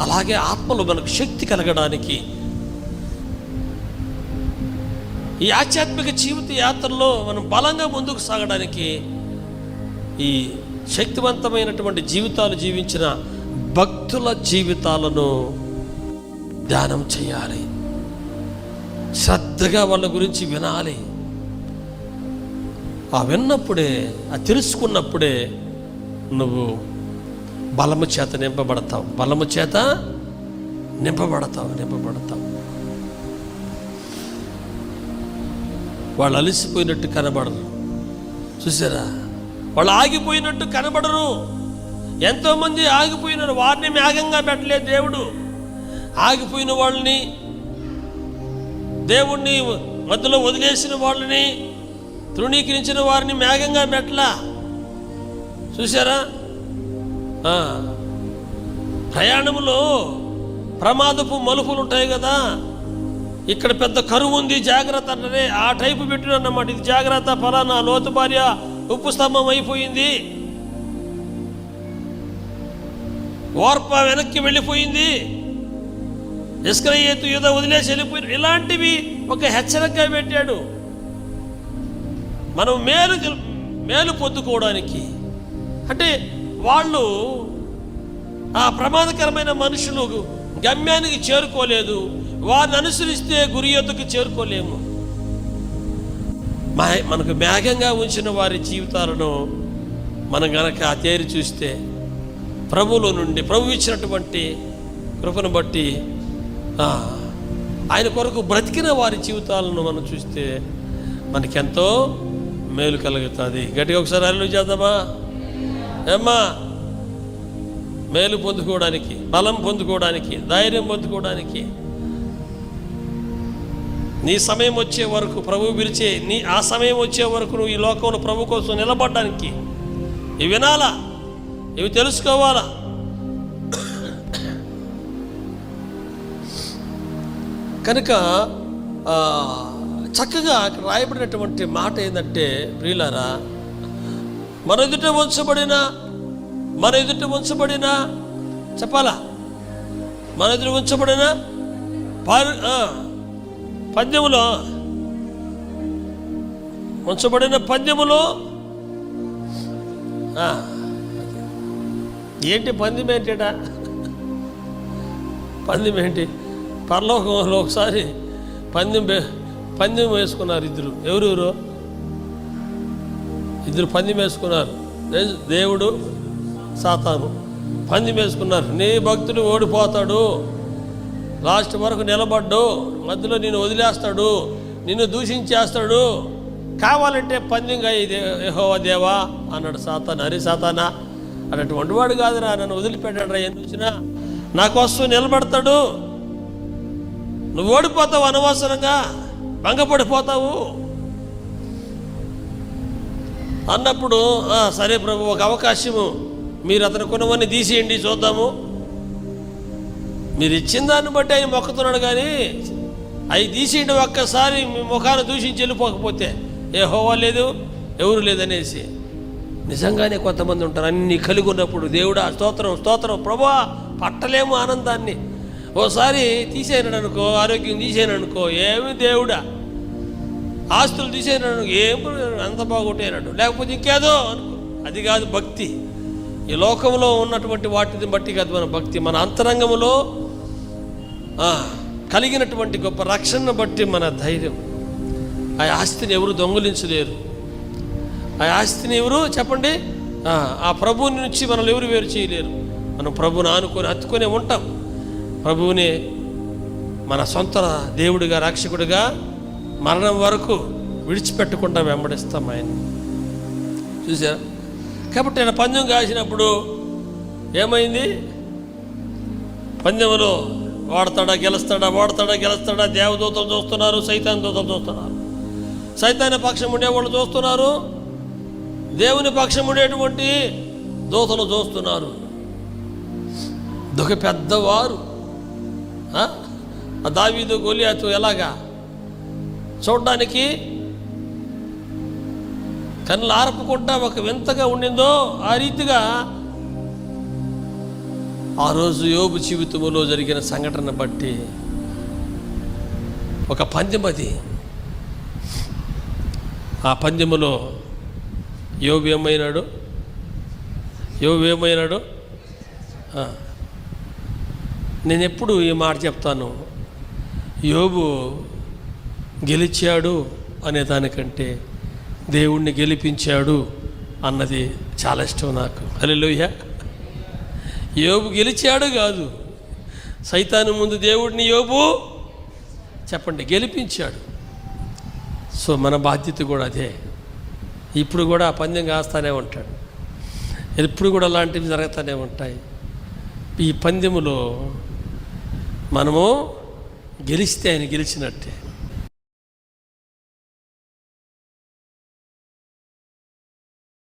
అలాగే ఆత్మలో మనకు శక్తి కలగడానికి. ఈ ఆధ్యాత్మిక జీవిత యాత్రలో మనం బలంగా ముందుకు సాగడానికి ఈ శక్తివంతమైనటువంటి జీవితాలు జీవించిన భక్తుల జీవితాలను ధ్యానం చేయాలి. శ్రద్ధగా వాళ్ళ గురించి వినాలి. ఆ విన్నప్పుడే ఆ తెలుసుకున్నప్పుడే నువ్వు బలము చేత నింపబడతాం బలము చేత నింపబడతాం నింపబడతాం వాళ్ళు అలసిపోయినట్టు కనబడరు. చూసారా? వాళ్ళు ఆగిపోయినట్టు కనబడరు. ఎంతోమంది ఆగిపోయినారు. వారిని మేఘంగా పెట్టలేదు దేవుడు. ఆగిపోయిన వాళ్ళని దేవుణ్ణి మధ్యలో వదిలేసిన వాళ్ళని తృణీకరించిన వారిని మేఘంగా పెట్టలా. చూసారా? ప్రయాణంలో ప్రమాదపు మలుపులు ఉంటాయి కదా. ఇక్కడ పెద్ద కరువు ఉంది జాగ్రత్త అంటే ఆ టైపు పెట్టినమాట ఇది జాగ్రత్త ఫలానా లోతు భార్య ఉప్పు స్తంభం అయిపోయింది. ఓర్ప వెనక్కి వెళ్ళిపోయింది. ఇస్కరయ్యేతు ఏదో వదిలేసి వెళ్ళిపోయిన ఇలాంటివి ఒక హెచ్చరికగా పెట్టాడు. మనం మేలు మేలు పొందుకోవడానికి. అంటే వాళ్ళు ఆ ప్రమాదకరమైన మనుషులు గమ్యానికి చేరుకోలేదు. వారిని అనుసరిస్తే గురి యొద్దకు చేరుకోలేము. మనకు మేఘంగా ఉంచిన వారి జీవితాలను మనం గనక తేరి చూస్తే ప్రభువులో నుండి ప్రభు ఇచ్చినటువంటి కృపను బట్టి ఆయన కొరకు బ్రతికిన వారి జీవితాలను మనం చూస్తే మనకెంతో మేలు కలుగుతుంది. గట్టిగా ఒకసారి అల్లు చేద్దామా? ఏమ్మా? మేలు పొందుకోవడానికి బలం పొందుకోవడానికి ధైర్యం పొందుకోవడానికి. నీ సమయం వచ్చే వరకు ప్రభు పిలిచే నీ ఆ సమయం వచ్చే వరకు నువ్వు ఈ లోకంలో ప్రభు కోసం నిలబడడానికి. ఇవి వినాలా? ఇవి తెలుసుకోవాలా? కనుక చక్కగా రాయబడినటువంటి మాట ఏంటంటే ప్రియులారా మన ఎదుట ఉంచబడిన మన ఎదుట ఉంచబడిన చెప్పాలా? మన ఎదుట ఉంచబడిన పద్యములో ఉంచబడిన పద్యములో ఏంటి పందెం ఏంటిట? పందెం ఏంటి? పరలోకంలో ఒకసారి పందెం వే- పందెం వేసుకున్నారు ఇద్దరు. ఎవరెవరు ఇద్దరు పందెం వేసుకున్నారు దేవుడు సాతాను. పందెం వేసుకున్నారు నీ భక్తుడు ఓడిపోతాడు. లాస్ట్ వరకు నిలబడ్డు. మధ్యలో నిన్ను వదిలేస్తాడు. నిన్ను దూషించేస్తాడు. కావాలంటే పందెంగా ఇది యెహోవా దేవా అన్నాడు సాతాన్. హరి సాతానా అన్నటువంటి వాడు కాదురా. నన్ను వదిలిపెట్టాడు రా. ఎందుకు వచ్చినా? నా కోసం నిలబడతాడు. నువ్వు ఓడిపోతావు అనవసరంగా. భంగపడిపోతావు. అన్నప్పుడు సరే ప్రభు ఒక అవకాశము. మీరు అతను కొనవన్నీ తీసేయండి చూద్దాము. మీరు ఇచ్చిన దాన్ని బట్టి ఆయన మొక్కుతున్నాడు కానీ అవి తీసేయండి ఒక్కసారి మీ ముఖాన్ని దూషించి వెళ్ళిపోకపోతే ఏ హోవా లేదు ఎవరు లేదనేసి. నిజంగానే కొంతమంది ఉంటారు అన్ని కలిగి ఉన్నప్పుడు దేవుడా స్తోత్రం స్తోత్రం ప్రభా పట్టలేము ఆనందాన్ని. ఓసారి తీసేయను అనుకో ఆరోగ్యం తీసేయను అనుకో ఏమి దేవుడా. ఆస్తులు తీసేనాడు ఏం అంత బాగుంటేనాడు లేకపోతే ఇంకేదో అనుకో. అది కాదు భక్తి. ఈ లోకంలో ఉన్నటువంటి వాటిని బట్టి కాదు మన భక్తి. మన అంతరంగంలో కలిగినటువంటి గొప్ప రక్షణను బట్టి మన ధైర్యం. ఆ ఆస్తిని ఎవరు దొంగిలించలేరు. ఆ ఆస్తిని ఎవరు చెప్పండి? ఆ, ప్రభువుని నుంచి మనల్ని ఎవరు వేరు చేయలేరు. మనం ప్రభువుని ఆనుకొని హత్తుకొని ఉంటాం. ప్రభువుని మన సొంత దేవుడిగా రక్షకుడిగా మరణం వరకు విడిచిపెట్టకుండా వెంబడిస్తాం ఆయన. చూసారా కాబట్టి ఆయన పందెం కాసినప్పుడు ఏమైంది? పందెంలో వాడతాడా గెలుస్తాడా వాడతాడా గెలుస్తాడా? దేవదూతలు చూస్తున్నారు సైతాన్ దూతలు చూస్తున్నారు. సైతాన్ని పక్షం ఉండేవాళ్ళు చూస్తున్నారు దేవుని పక్షం ఉండేటువంటి దూతలు చూస్తున్నారు. దొక పెద్దవారు ఆ? దావీదు గోలియాతు ఎలాగా? చూడడానికి కళ్ళు ఆరపకుండా ఒక వింతగా ఉండిందో ఆ రీతిగా ఆ రోజు యోబు జీవితంలో జరిగిన సంఘటన బట్టి ఒక పందెం అది. ఆ పందెములో యోబు ఏమైనాడు? యోబు ఏమైనాడు? నేను ఎప్పుడు ఈ మాట చెప్తాను. యోబు గెలిచాడు అనే దానికంటే దేవుణ్ణి గెలిపించాడు అన్నది చాలా ఇష్టం నాకు. అలెలుయ్య యోబు గెలిచాడు కాదు. సైతాను ముందు దేవుడిని యోబు చెప్పండి గెలిపించాడు. సో మన బాధ్యత కూడా అదే. ఇప్పుడు కూడా ఆ పందెం కాస్తానే ఉంటాడు. ఎప్పుడు కూడా అలాంటివి జరుగుతూనే ఉంటాయి. ఈ పందెములో మనము గెలిస్తే ఆయన గెలిచినట్టే.